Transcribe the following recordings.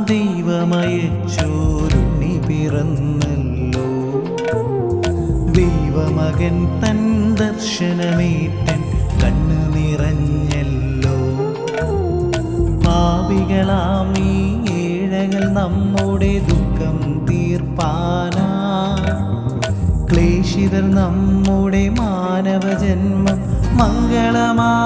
ദൈവമയച്ചോരുണ്ണി പിറന്നല്ലോ. ദൈവമകൻ തൻ ദർശനമേറ്റൻ കണ്ണു നിറഞ്ഞല്ലോ. പാപികളാം ഈ ഏഴകൾ നമ്മുടെ ദുഃഖം തീർപ്പാനാ. ക്ലേശിതർ നമ്മുടെ മാനവജന്മം മംഗളമാകാനാ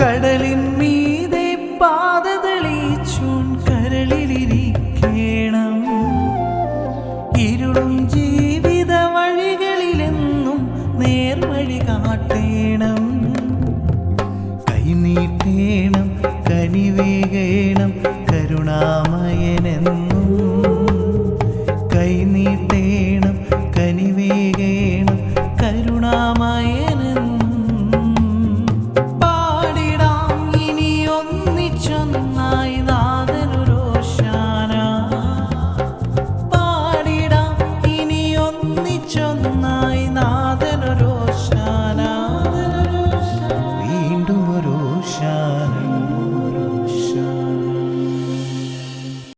കടലിൻ മീതെ പാത തെളിച്ചൂൺ കരളിലിരിക്കണം. ഇരുളും ജീവിത നേർവഴി കാട്ടേണം. കൈനീട്ടേണം കനിവേകേണം കരുണാമയനെന്നും. കൈനീട്ടേണം